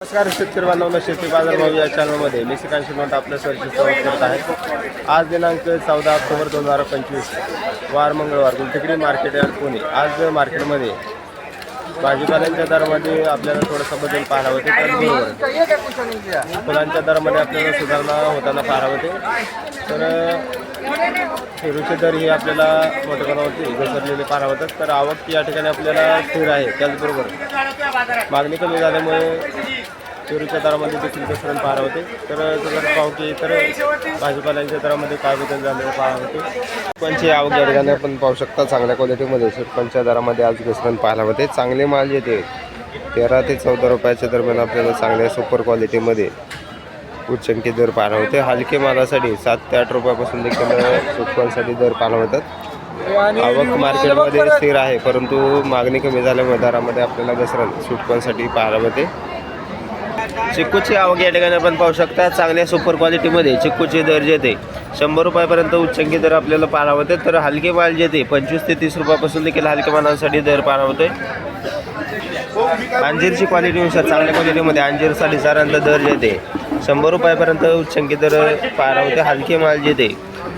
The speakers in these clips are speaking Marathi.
नमस्कार शेतकरी बांधवांना शेती बाजारभाव या चॅनलमध्ये मी श्रीकांत श्रीमंत आपल्या सरची स्वागत करत आहे. आज दिनांक चौदा ऑक्टोबर दोन हजार पंचवीस वार मंगळवार गुलटेकडी मार्केट यार्ड पुणे. आज मार्केटमध्ये भाजीपाल्यांच्या दरामध्ये आपल्याला थोडंसं बदल पाहायला होते त्याचबरोबर फुलांच्या दरामध्ये आपल्याला सुधारणा होताना पाहायला होते. तर पेरूचे दर हे आपल्याला मोठ्या प्रमाणावरती घसरलेले पाहायला होतात. तर आवक या ठिकाणी आपल्याला स्थिर आहे त्याचबरोबर मागणी कमी झाल्यामुळे पेरूच्या दरामध्ये देखील घसरण पाहायला होते. तर जर पाहू की इतर भाजीपाल्यांच्या दरामध्ये काय बदल झालेले पाहायला होते. सुरपणची आवक या ठिकाणी आपण पाहू शकता चांगल्या क्वालिटीमध्ये सुरपणच्या दरामध्ये आज घसरण पाहायला होते. चांगले माल येते. तेरा ते चौदा रुपयाच्या दरम्यान आपल्याला चांगल्या सुपर क्वालिटीमध्ये उच्चंकी दर पाहायला होते. हलके मालासाठी सात ते आठ रुपयापासून देखील सुटपांसाठी दर पाहायला होतात. आवक मार्केटमध्ये स्थिर आहे परंतु मागणी कमी झाल्यामुळे दरामध्ये आपल्याला घसरण सुटकांसाठी पाहायला होते. चिक्कूची आवक या ठिकाणी आपण पाहू शकता. चांगल्या सुपर क्वालिटीमध्ये चिक्कूचे दर जे ते शंभर रुपयापर्यंत उच्चंकी दर आपल्याला पाहायला होते तर हलके माल जे ते पंचवीस ते तीस रुपयापासून देखील हलके मालांसाठी दर पाहायला होते अंजीरची क्वालिटीनुसार चांगल्या क्वालिटीमध्ये अंजीरसाठी साधारणतः दर जे ते शंभर रुपयापर्यंत उच्चंकी दर पाहायला होते हलके माल जे ते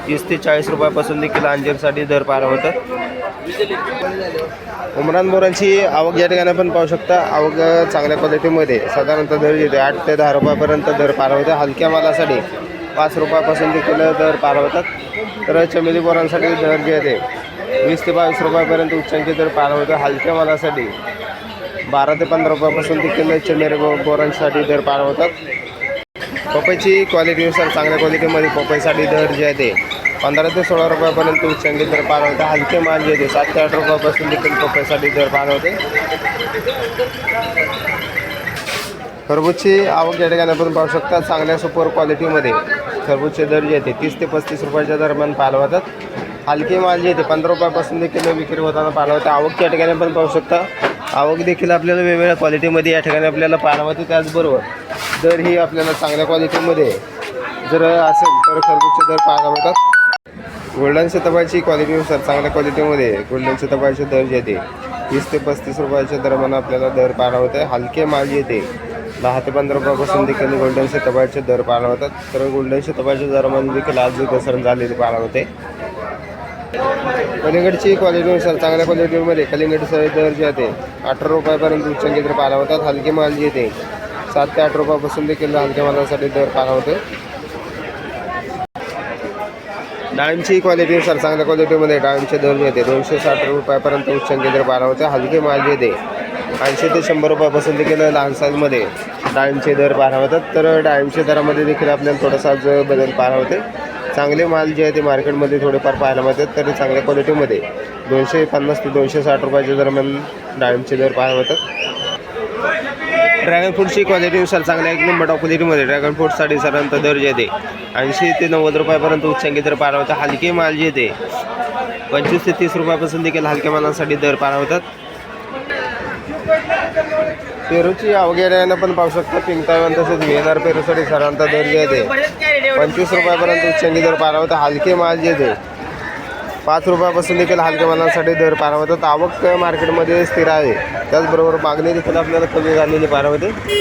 तीस ते चाळीस रुपयापासून देखील अंजीरसाठी दर पाहायला होतात उमरान बोरांची आवक या ठिकाणी आपण पाहू शकता. आवक चांगल्या क्वालिटीमध्ये. साधारणतः दर येते. आठ ते दहा रुपयापर्यंत दर पार होते. हलक्या मालासाठी पाच रुपयापासून देखील दर पार होतात. तर चमेली बोरांसाठी दर जे येते वीस ते बावीस रुपयापर्यंत उच्चांकी दर पार होते. हलक्या मालासाठी बारा ते पंधरा रुपयापासून देखील चमेरी बो बोरांसाठी दर पार होतात. पपईची क्वालिटीनुसार चांगल्या क्वालिटीमध्ये पपईसाठी दर जे आहे ते पंधरा ते सोळा रुपयापर्यंत उच्चांकी दर पार होते हलके माल जे ते सात ते आठ रुपयापासून देखील पपईसाठी दर पार होते खरबूजची आवक या ठिकाणी आपण पाहू शकता चांगल्या सुपर क्वालिटीमध्ये खरबूजचे दर जे येते ते तीस ते पस्तीस रुपयाच्या दरम्यान पाहायला होतात हलके माल जे येते ते पंधरा रुपयापासून देखील विक्री होताना पाहायला होते आवक या ठिकाणी आपण पाहू शकता आवक देखील आपल्याला वेगवेगळ्या क्वालिटीमध्ये या ठिकाणी आपल्याला पाहायला होते त्याचबरोबर दर ही आपल्याला चांगल्या क्वालिटीमध्ये जर असेल तर खरबूजचे दर पाहायला होतात गोल्डन शतबाची क्वालिटीनुसार चांगल्या क्वालिटीमध्ये गोल्डन शतबाचे दर येते वीस ते पस्तीस रुपयाच्या दरम्यान आपल्याला दर पाहायला होते हलके माल येते दहा ते पंधरा रुपयापासून देखील गोल्डन शतबाचे दर पाहायला होतात तर गोल्डन शतबाच्या दरम्यान देखील आज घसरण झालेली पाहायला होते कलिंगडची क्वालिटीनुसार चांगल्या क्वालिटीमध्ये कलिंगडचे दर जे आहे अठरा रुपयापर्यंत उच्चांकी दर पाहायला होतात हलके माल येते सात ते आठ रुपयापासून देखील हलक्या मालासाठी दर पाहायला होते डाळिंबची क्वालिटीनुसार चांगल्या क्वालिटीमध्ये डाळिंबचे दर मिळते. येते दोनशे साठ रुपयापर्यंत उच्च दर पाहायला होते. हलके माल येते ऐंशी ते शंभर रुपयापासून देखील लहान साईजमध्ये डाळिंबचे दर पाहायला होतात. तर डाळिंबच्या दरामध्ये देखील आपल्याला थोडासा बदल पाहायला होते. चांगले माल जे आहे ते मार्केटमध्ये थोडेफार पाहायला मिळतात. तर चांगल्या क्वालिटीमध्ये दोनशे पन्नास ते दोनशे साठ रुपयाच्या दरम्यान डाळिंबचे दर पाहायला होतात ड्रॅगन फ्रूटची क्वालिटीनुसार चांगल्या एक नंबर टॉप क्वालिटीमध्ये ड्रॅगन फ्रूटसाठी साधारणतः दर येते. ऐंशी ते नव्वद रुपयापर्यंत उच्चांकी दर पाहायला होता हलके माल जे येते पंचवीस ते तीस रुपयापासून देखील हलक्या मालांसाठी दर पारवतात होतात. पेरूची अवघ्यानं पण पाहू शकता पिंकतावन तसेच व्हिएनआर पेरूसाठी साधारणतः दर जे ते पंचवीस रुपयापर्यंत उच्चांकी दर पाहायला हलके माल जे ते पाच रुपयापासून देखील हलक्या मालांसाठी दर पाहायला आवक मार्केटमध्ये स्थिर आहे. त्याचबरोबर मागणी देखील आपल्याला कमी झालेली पारावते. होते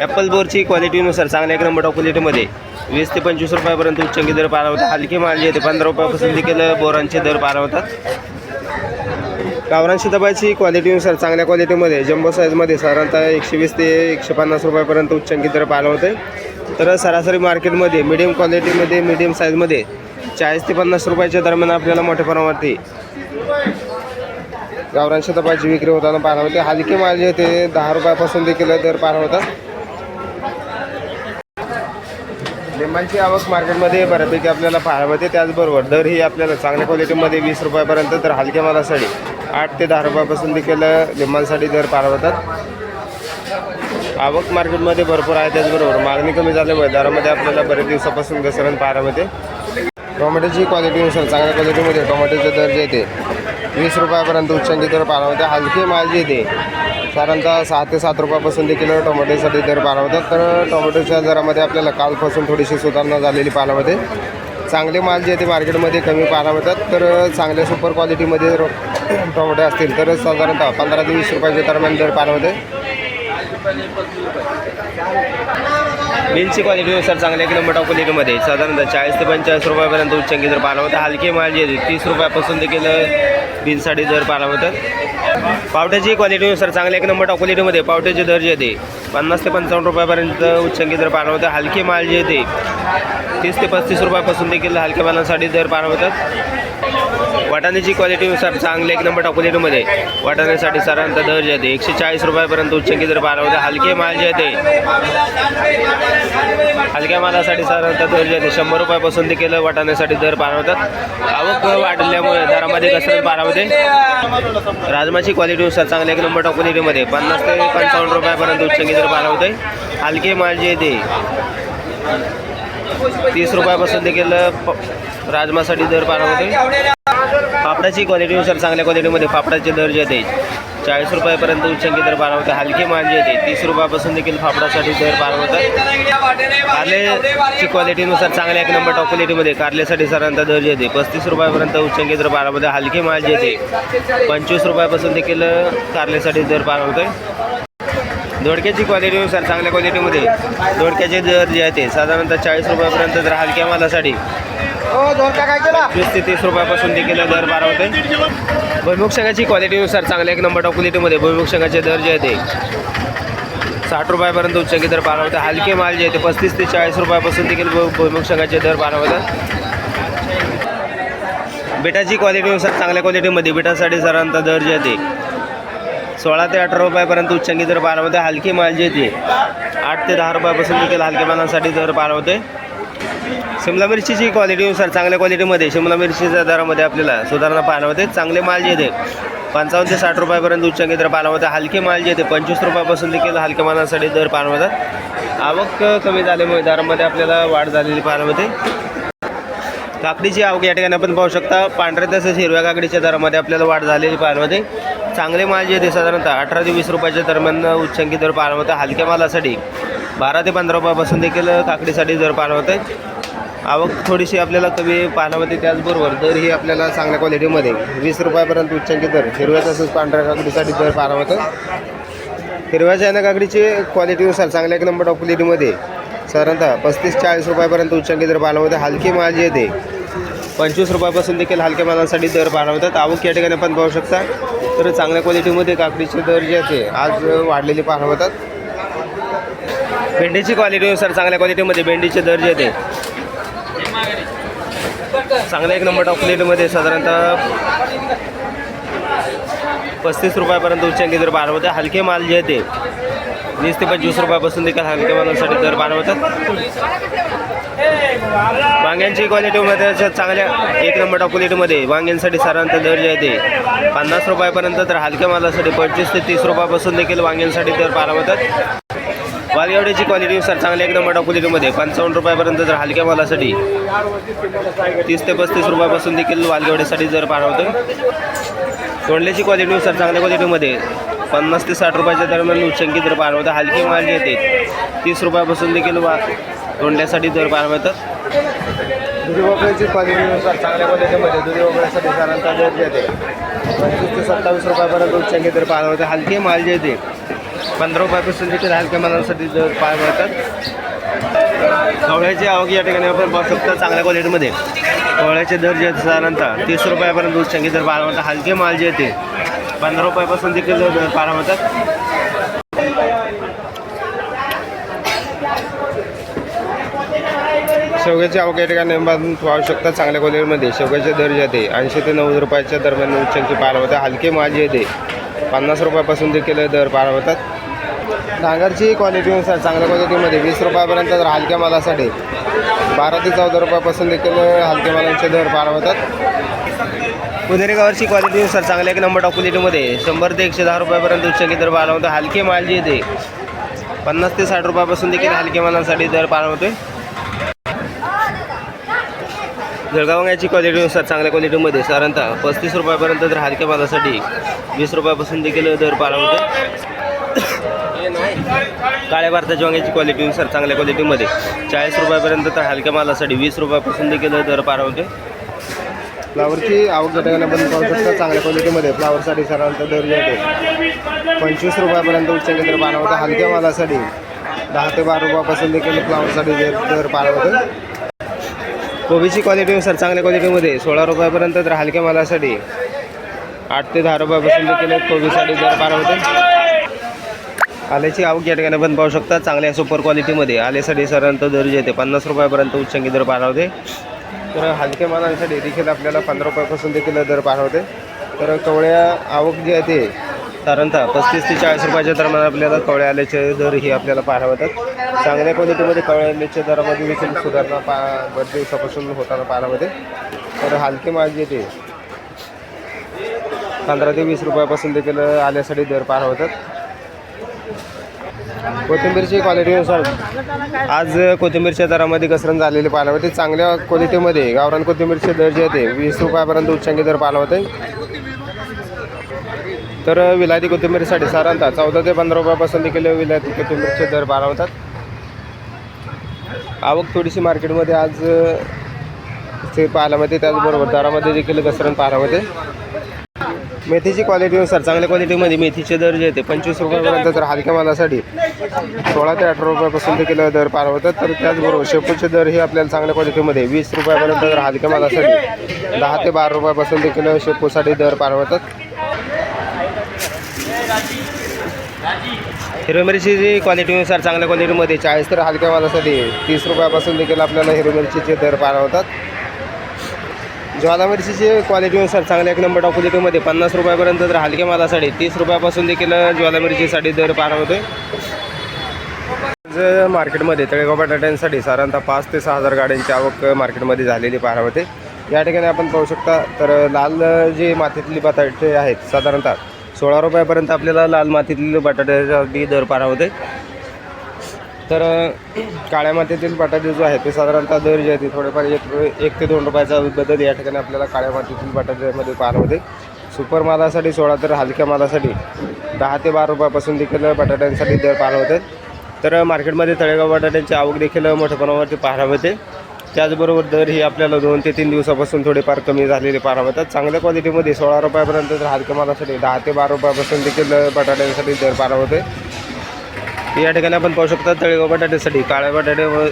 ॲपल बोरची क्वालिटीनुसार चांगल्या एक नंबर टॉप क्वालिटीमध्ये वीस ते पंचवीस रुपयापर्यंत उच्चंकी दर पाहायला हलके माल जे ते पंधरा रुपयापासून देखील बोरांचे दर पारावतात. होतात गावरान क्वालिटीनुसार चांगल्या क्वालिटीमध्ये जम्बो साईजमध्ये साधारणतः एकशे वीस ते एकशे पन्नास रुपयापर्यंत उच्चंकी दर पारावते. तर सरासरी मार्केटमध्ये मिडियम क्वालिटीमध्ये मिडियम साईजमध्ये चाळीस ते पन्नास रुपयाच्या दरम्यान आपल्याला मोठ्या प्रमाणावरती गावरान शतपाची विक्री होताना पाहायला होते हलके माल जे ते दहा रुपयापासून देखील दर पाहायला होतात लिंबांची आवक मार्केटमध्ये बऱ्यापैकी आपल्याला पाहायला मिळते. त्याचबरोबर दर ही आपल्याला चांगल्या क्वालिटीमध्ये वीस रुपयापर्यंत तर हलक्या मालासाठी आठ ते दहा रुपयापासून देखील लिंबांसाठी दर पाहायला होतात आवक मार्केटमध्ये भरपूर आहे. त्याचबरोबर मागणी कमी झाल्यामुळे दरामध्ये आपल्याला बऱ्याच दिवसापासून घसरण पाहायला मिळते. टोमॅटोची क्वालिटीनुसार चांगल्या क्वालिटीमध्ये टोमॅटोचे दर जे येते वीस रुपयापर्यंत उच्चांकी दर पाहायला होते हलके माल जे येते साधारणतः सहा ते सात रुपयापासून देखील टोमॅटोसाठी दर पाहायला होतात तर टोमॅटोच्या दरामध्ये आपल्याला कालपासून थोडीशी सुधारणा झालेली पाहायला होते चांगले माल जे ते मार्केटमध्ये कमी पाहायला मिळतात तर चांगल्या सुपर क्वालिटीमध्ये टोमॅटो असतील तर साधारणतः पंधरा ते वीस रुपयाच्या दरम्यान दर पाहायला मिलची क्वालिटीनुसार चांगल्या एक नंबर क्वालिटीमध्ये साधारणतः चाळीस ते पंचाळीस रुपयापर्यंत उच्चांकी जर पाहायला होता हलकी माल जे तीस रुपयापासून देखील बिनसाठी दर पाहायला होतात पावट्याची क्वालिटीनुसार चांगल्या एक नंबर क्वालिटीमध्ये पावट्याचे दर जे ते पन्नास ते पंचावन्न रुपयापर्यंत उच्चांकी जर पाहायला होता हलकी माल जे ते तीस ते पस्तीस रुपयापासून देखील हलक्या मालांसाठी दर पाहायला होतात. वाटाण्याची क्वालिटीनुसार चांगली एक नंबर क्वालिटीमध्ये वाटाण्यासाठी साधारणतः दर जे आहे एकशे चाळीस रुपयापर्यंत उच्चंकी दर पाहायला होते हलके माल जे आहे हलक्या मालासाठी साधारणतः दर जे आहे शंभर रुपयापासून देखील वाटाण्यासाठी दर पाहायला होतात. आवक वाढल्यामुळे दरामध्ये कसं पाहायला होते. राजमाची क्वालिटीनुसार चांगल्या एक नंबर क्वालिटीमध्ये पन्नास ते पंचावन्न रुपयापर्यंत उच्चंकी दर पाहायला होते. हलके माल जे आहे तीस रुपयापासून देखील प- राजमासाठी दर पाहायला होते फापडाची क्वालिटीनुसार चांगल्या क्वालिटीमध्ये फापडाचे दर जे आहेत चाळीस रुपयापर्यंत उच्चांकी दर होते हलके माल जे आहे तीस रुपयापासून देखील फापडासाठी दर पार होतात कारलेची क्वालिटीनुसार चांगल्या एक नंबर टॉप क्वालिटीमध्ये कारलेसाठी सरांचा दर जे आहे पस्तीस रुपयापर्यंत उच्चांकी दर पाहायला होते हलके माल जे आहे पंचवीस रुपयापासून देखील कारलेसाठी दर पाहायला होते दोडक्याची क्वालिटीनुसार चांगल्या क्वालिटीमध्ये दोडक्याचे दर जे आहे ते साधारणतः चाळीस रुपयापर्यंत जर हलक्या मालासाठी वीस ते तीस रुपयापासून देखील दर बारा होते. भुईमुग शेंगाची क्वालिटीनुसार चांगल्या एक नंबर क्वालिटीमध्ये भुईमुग शेंगाचे दर जे आहे ते साठ रुपयापर्यंत उच्चांकी दर बारा होते. हलके माल जे आहे ते पस्तीस ते चाळीस रुपयापासून देखील भु- भुईमुग शेंगाचे दर बारा होतात. बिटाची क्वालिटीनुसार चांगल्या क्वालिटीमध्ये बिटासाठी साधारणतः दर जे आहे ते सोळा ते अठरा रुपयापर्यंत उच्चांकी दर बारा होते हलकी माल जे ती आठ ते दहा रुपयापासून देखील हलक्या मालांसाठी दर बारा होते शिमला मिरचीची क्वालिटीनुसार चांगल्या क्वालिटीमध्ये शिमला मिरचीच्या दरामध्ये आपल्याला सुधारणा पाहायला होते चांगले माल जे येते पंचावन्न ते साठ रुपयापर्यंत उच्चांकी दर पाहायला होते हलके माल जे येते पंचवीस रुपयापासून देखील हलक्या मालांसाठी दर पाहायला होतात आवक कमी झाल्यामुळे दरामध्ये आपल्याला वाढ झालेली पाहायला होते काकडीची आवक या ठिकाणी आपण पाहू शकता. पांढऱ्या तसेच हिरव्या काकडीच्या दरामध्ये आपल्याला वाढ झालेली पाहायला होते चांगले माल जे येते साधारणतः अठरा ते वीस रुपयाच्या दरम्यान उच्चांकी दर पाहायला होतं. हलक्या मालासाठी बारा ते पंधरा रुपयापासून देखील काकडीसाठी दर पाहायला होते. आवक थोडीशी आपल्याला कमी पाहायला होते त्याचबरोबर दर ही आपल्याला चांगल्या क्वालिटीमध्ये वीस रुपयापर्यंत उच्चांकी दर हिरव्या तसंच पांढऱ्या काकडीसाठी दर पाहायला होतं. हिरव्या चायना काकडीची क्वालिटीनुसार चांगल्या एक नंबर ऑफ क्वालिटीमध्ये साधारणतः पस्तीस चाळीस रुपयापर्यंत उच्चांकी दर पाहायला होते. हलकी माल जे येते पंचवीस रुपयापासून देखील हलक्या मालांसाठी दर पाहायला होतात. आवक या ठिकाणी आपण पाहू शकता. तर चांगल्या क्वालिटीमध्ये काकडीचे दर जे आहे आज वाढलेले पाहायला होतात भेंडीची क्वालिटीनुसार चांगल्या क्वालिटीमध्ये भेंडीचे दर जे ते. चांगल्या एक नंबर टॉप प्लेटमध्ये साधारणतः पस्तीस रुपयापर्यंत उच्चांकी दर बारा होते हलके माल जे आहे ते वीस ते पंचवीस रुपयापासून देखील हलक्या मालांसाठी दर बारा होतात वांग्यांची क्वालिटीमध्ये अशा चांगल्या एक नंबर टॉप क्वालिटीमध्ये वांग्यांसाठी साधारणतः दर जे पन्नास रुपयापर्यंत तर हलक्या मालासाठी पंचवीस ते तीस रुपयापासून देखील वांग्यांसाठी दर बारा वालगेवड्याची क्वालिटीनुसार चांगल्या एक नंबर टॉप क्वालिटीमध्ये पंचावन्न रुपयापर्यंत जर हलक्या मालासाठी तीस ते पस्तीस रुपयापासून देखील वालगेवड्यासाठी जर पार होतो तोंडल्याची क्वालिटीनुसार चांगल्या क्वालिटीमध्ये पन्नास ते साठ रुपयाच्या दरम्यान उच्चंकी जर पार होतं हलकी माल येते तीस रुपयापासून देखील वा तोंडल्यासाठी दर पार होतात दुधी भोपळ्याची क्वालिटीनुसार चांगल्या क्वालिटीमध्ये दुधी भोपळ्यासाठी साधारणतः दर देते. पंचवीस ते सत्तावीस रुपयापर्यंत उच्चांकी दर पार होते हलके माल जे येते पंधरा रुपयापासून देखील हलक्या मालांसाठी दर पार मिळतात. कवळ्याची आवक या ठिकाणी आपण पाहू शकतो चांगल्या क्वालिटीमध्ये. कवळ्याचे दर जे आहेत साधारणतः तीस रुपयापर्यंत उच्चांकी दर पार होतात हलके माल जे ते पंधरा रुपयापासून देखील दर पार शेवग्याची आवक या ठिकाणी पाहू शकता चांगल्या क्वालिटीमध्ये. शेवग्याचे दर जे येते ऐंशी ते नव्वद रुपयाच्या दरम्यान उच्चांची पार होतात हलके माझी येते पन्नास रुपयापासून देखील दर पार होतात डांगरची क्वालिटीनुसार चांगल्या क्वालिटीमध्ये वीस रुपयापर्यंत तर हलक्या मालासाठी बारा ते चौदा रुपयापासून देखील हलक्या मालांचे दर पार होतात पुणेरी क्वालिटीनुसार चांगल्या एक नंबर टॉप क्वालिटीमध्ये शंभर ते एकशे दहा रुपयापर्यंत उच्चांकी दर पार होतात हलके माल जे येते पन्नास ते साठ रुपयापासून देखील हलक्या मालांसाठी दर पार होते जळगावंगाची क्वालिटीनुसार चांगल्या क्वालिटीमध्ये साधारणतः पस्तीस रुपयापर्यंत तर हलक्या मालासाठी वीस रुपयापासून देखील दर पार होते काळ्या भारताच्या वांग्याची क्वालिटीनुसार चांगल्या क्वालिटीमध्ये चाळीस रुपयापर्यंत तर हलक्या मालासाठी वीस रुपयापासून देखील दर पार होते फ्लावरची आवक घटकाने पण पाहू शकता चांगल्या क्वालिटीमध्ये फ्लावरसाठी साधारणतः दर जे पंचवीस रुपयापर्यंत उच्च केंद्र पाहणं होतं हलक्या मालासाठी दहा ते बारा रुपयापासून देखील फ्लावरसाठी दर दर होतं कोबीची क्वालिटीनुसार चांगल्या क्वालिटीमध्ये सोळा रुपयापर्यंत तर हलक्या मालासाठी. आठ ते दहा रुपयापासून देखील कोबीसाठी दर बारा होते. आल्याची आवक या ठिकाणी पण पाहू शकता. चांगल्या सुपर क्वालिटीमध्ये आल्यासाठी साधारणतः दर जे येते पन्नास रुपयापर्यंत उच्चांकी दर पार होते. तर हलक्या मालांसाठी देखील आपल्याला पंधरा रुपयापासून देखील दर पार होते. तर कवळ्या आवक जी आहे ते साधारणतः पस्तीस ते चाळीस रुपयाच्या दरम्यान आपल्याला कवळ्या आल्याचे दर ही आपल्याला पाहावतात चांगल्या क्वालिटीमध्ये कवळ्या दरामध्ये देखील सुधारणा पा बरेच दिवसापासून होताना पाण्यामध्ये होते तर हलके माल जे ते पंधरा ते वीस रुपयापासून देखील आल्यासाठी दर पार होतात कोथिंबीरची क्वालिटीनुसार आज कोथिंबीरच्या दरामध्ये घसरण झालेली पाहायला होते चांगल्या क्वालिटीमध्ये गावरान कोथिंबीरचे दर जे होते वीस रुपयापर्यंत उच्चांकी दर पाहायला होते तर विलायती कोथिंबीरसाठी साधारणतः चौदा ते पंधरा रुपयापासून देखील विलायती कोथिंबीरचे दर पाहायला होतात आवक थोडीशी मार्केटमध्ये आज ते पाहायला त्याचबरोबर दरामध्ये देखील घसरण पाहायला मेथीची क्वालिटीनुसार चांगल्या क्वालिटीमध्ये मेथीचे दर जे ते पंचवीस रुपयापर्यंत तर हलक्या मालासाठी सोळा ते अठरा रुपयापासून देखील दर पार होतात तर त्याचबरोबर शेपूचे दर हे आपल्याला चांगल्या क्वालिटीमध्ये वीस रुपयापर्यंत तर हलक्या मालासाठी दहा ते बारा रुपयापासून देखील शेपूसाठी दर पार होतात हिरवी मिरचीची क्वालिटीनुसार चांगल्या क्वालिटीमध्ये चाळीस तर हलक्या मालासाठी तीस रुपयापासून देखील आपल्याला हिरवी मिरचीचे दर पार होतात ज्वाला मिरचीचे क्वालिटीनुसार चांगल्या एक नंबर क्वालिटीमध्ये पन्नास रुपयापर्यंत तर हलक्या मालासाठी तीस रुपयापासून देखील ज्वाला मिरचीसाठी दर पार होते आज मार्केटमध्ये तळेगाव बटाट्यांसाठी साधारणतः पाच ते सहा हजार गाड्यांची आवक मार्केटमध्ये झालेली पाहायला होते या ठिकाणी आपण पाहू शकता तर लाल जे मातीतली बटाटे आहेत साधारणतः सोळा रुपयापर्यंत आपल्याला लाल मातीतले बटाट्यासाठी दर पारा होते. तर काळ्या मातीतील बटाटे जो आहे ते साधारणतः दर जे आहे ते थोडेफार एक एक ते दोन रुपयाचा बदल या ठिकाणी आपल्याला काळ्या मातीतील बटाट्यामध्ये पाहायला होते. सुपर मालासाठी सोळा तर हलक्या मालासाठी दहा ते बारा रुपयापासून देखील बटाट्यांसाठी दर पाहायला होते. तर मार्केटमध्ये तळेगाव बटाट्यांची आवक देखील मोठ्या प्रमाणावरती पाहायला मिळते. त्याचबरोबर दर ही आपल्याला दोन ते तीन दिवसापासून थोडेफार कमी झालेले पाहायला मिळतात चांगल्या क्वालिटीमध्ये सोळा रुपयापर्यंत तर हलक्या मालासाठी दहा ते बारा रुपयापासून देखील बटाट्यांसाठी दर पार होते या ठिकाणी आपण पाहू शकता तळेगाव बटाट्यासाठी काळ्या बटाटे व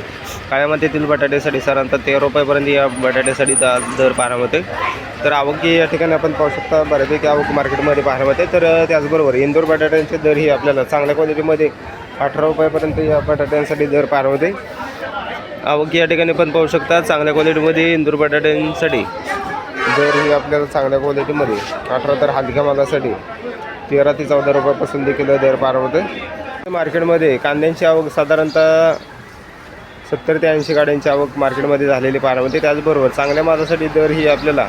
काळ्या मातीतील बटाट्यासाठी साधारणतः तेरा रुपयापर्यंत या बटाट्यासाठी दा दर पाहायला होते तर आवक ही या ठिकाणी आपण पाहू शकता बऱ्यापैकी आवक मार्केटमध्ये पाहायला होते. तर त्याचबरोबर इंदोर बटाट्यांचे दर ही आपल्याला चांगल्या क्वालिटीमध्ये अठरा रुपयापर्यंत या बटाट्यांसाठी दर पार होते. आवक या ठिकाणी पण पाहू शकता चांगल्या क्वालिटीमध्ये इंदूर बटाट्यांसाठी. दर ही आपल्याला चांगल्या क्वालिटीमध्ये. अठरा तर हलक्या मालासाठी. तेरा ते चौदा रुपयापासून देखील दर पार होते मार्केटमध्ये कांद्यांची आवक साधारणतः सत्तर ते ऐंशी गाड्यांची आवक मार्केटमध्ये झालेली पारावते त्याचबरोबर चांगल्या मालासाठी दर ही आपल्याला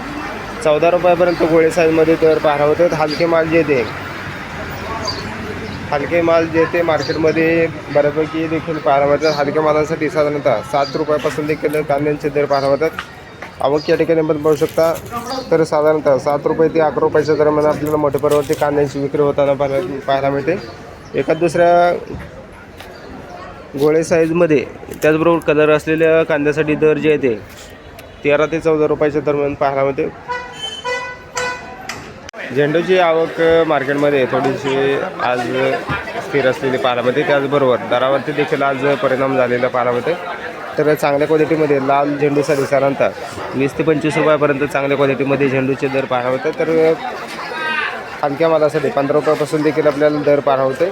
चौदा रुपयापर्यंत गोळे साईजमध्ये दर पाहायला हलके माल जे ते हलके माल जे ते मार्केटमध्ये बऱ्यापैकी देखील पाहायला मिळतात. हलक्या मालासाठी साधारणतः सात रुपयापासून देखील कांद्यांचे दर पाहायला मिळतात. आवक या ठिकाणी पण पाहू शकता. तर साधारणतः सात रुपये ते अकरा रुपयाच्या दरम्यान आपल्याला मोठ्या प्रमाणावरती कांद्यांची विक्री होताना पाहायला पाहायला मिळते. एका दुसऱ्या गोळे साईजमध्ये त्याचबरोबर कलर असलेल्या कांद्यासाठी दर जे आहे ते तेरा ते चौदा रुपयाच्या दरम्यान पाहायला मिळते. झेंडूची आवक मार्केटमध्ये थोडीशी आज स्थिर असलेली पालामध्ये त्याचबरोबर दरावरती देखील आज परिणाम झालेला पालामध्ये तर चांगल्या क्वालिटीमध्ये लाल झेंडूसाठी साधारणतः वीस ते पंचवीस रुपयापर्यंत चांगल्या क्वालिटीमध्ये झेंडूचे दर पाहायला होते तर हलक्या मालासाठी पंधरा रुपयापासून देखील आपल्याला दर पार होते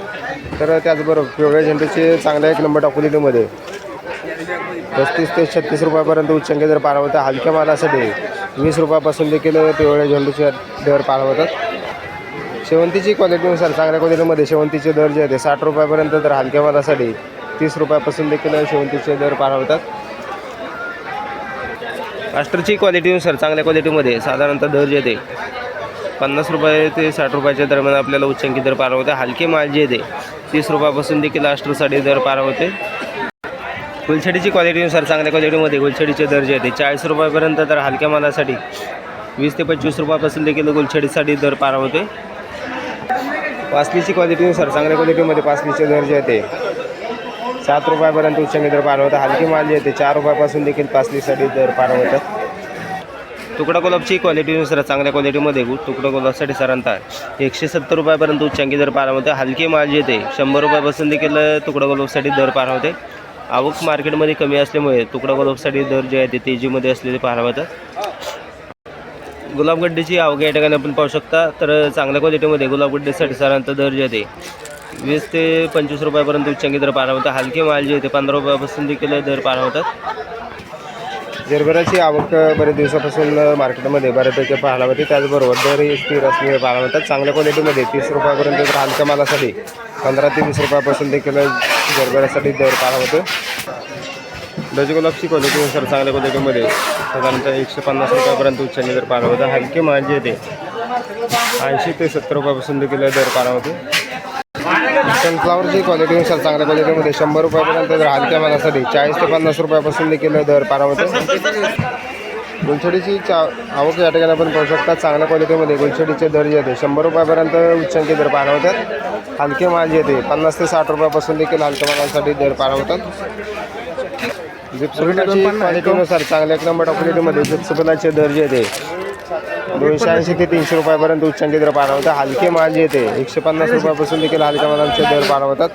तर त्याचबरोबर पिवळ्या झेंडूचे चांगल्या एक नंबर टाकुलीमध्ये पस्तीस ते छत्तीस रुपयापर्यंत उच्चांकी दर पार होता हलक्या मालासाठी वीस रुपयापासून देखील पिवळ्या झेंडूचे दर पार होतात शेवंतीची क्वालिटीनुसार चांगल्या क्वालिटीमध्ये शेवंतीचे दर जे आहे साठ रुपयापर्यंत तर हलक्या मालासाठी तीस रुपयापासून देखील शेवंतीचे दर पार होतात क्वालिटीनुसार चांगल्या क्वालिटीमध्ये साधारणतः दर जे ते पन्नास रुपये ते साठ रुपयाच्या दरम्यान आपल्याला उच्चांकी दर पार होते हलके माल जे येते तीस रुपयापासून देखील आष्ट्रसाठी दर पार होते गुलछडीची क्वालिटीनुसार चांगल्या क्वालिटीमध्ये गुलछडीचे दर्जे येते चाळीस रुपयापर्यंत तर हलक्या मालासाठी वीस ते पंचवीस रुपयापासून देखील गुलछडीसाठी दर पार होते. पासलीची क्वालिटीनुसार चांगल्या क्वालिटीमध्ये पासलीचे दर्जे येते सात रुपयापर्यंत उच्चांकी दर पार होतात. हलकी माल येते आहे चार रुपयापासून देखील पासलीसाठी दर पार होतात. तुकडा गुलाबची क्वालिटीनुसार चांगल्या क्वालिटीमध्ये तुकडा गुलाबसाठी साधारणतः एकशे सत्तर रुपयापर्यंत उच्चांकी दर पार होते. हलकी माल जे येते शंभर रुपयापासून देखील तुकडा गुलाबसाठी दर पार होते. आवक मार्केटमध्ये कमी असल्यामुळे तुकडा गुलाबसाठी दर जे आहे ते तेजीमध्ये असलेले पाहायला होतात गुलाबगड्डेची आवक या ठिकाणी आपण पाहू शकता. तर चांगल्या क्वालिटीमध्ये गुलाबगड्डेसाठी साधारणतः दर जे आहे वीस ते पंचवीस रुपयापर्यंत उच्चांकी दर पाहायला होतात हलके माल जे आहे ते पंधरा रुपयापासून देखील दर पाहायला होतात जरभराची आवक बरेच दिवसापासून मार्केटमध्ये बऱ्यापैकी पाहायला होती त्याचबरोबर दरही स्थिर असलेले पाहायला होतात चांगल्या क्वालिटीमध्ये तीस रुपयापर्यंत तर मालासाठी पंधरा ते वीस रुपयापासून देखील जरबरासाठी दर पाहायला होतो डजगुलाबची क्वालिटीनुसार चांगल्या क्वालिटीमध्ये साधारणतः एकशे पन्नास रुपयापर्यंत उच्चांनी दर पाहायला होतं हलके माल जे ते ऐंशी ते सत्तर रुपयापासून देखील दर पाहायला होते सनफ्लावरची क्वालिटीनुसार चांगल्या क्वालिटीमध्ये शंभर रुपयापर्यंत दर हलक्या मालासाठी चाळीस ते पन्नास रुपयापासून देखील दर पारा होते गुलछडीची चा आवक या ठिकाणी आपण पाहू शकता. चांगल्या क्वालिटीमध्ये गुलछडीचे दर जे येते शंभर रुपयापर्यंत उच्चांकी दर पारा होतात हलके माल जे येते पन्नास ते साठ रुपयापासून देखील हलक्या मालासाठी दर पारा होतात जिप्सुलाची क्वालिटीनुसार चांगल्या एक नंबर क्वालिटीमध्ये जिप्सुलाचे दर जे येते दोनशे ऐंशी ते तीनशे रुपयापर्यंत उच्चांकी दर पारा होता हलके माल जे येते एकशे पन्नास रुपयापासून देखील हलक्या मालांचे दर पारा होतात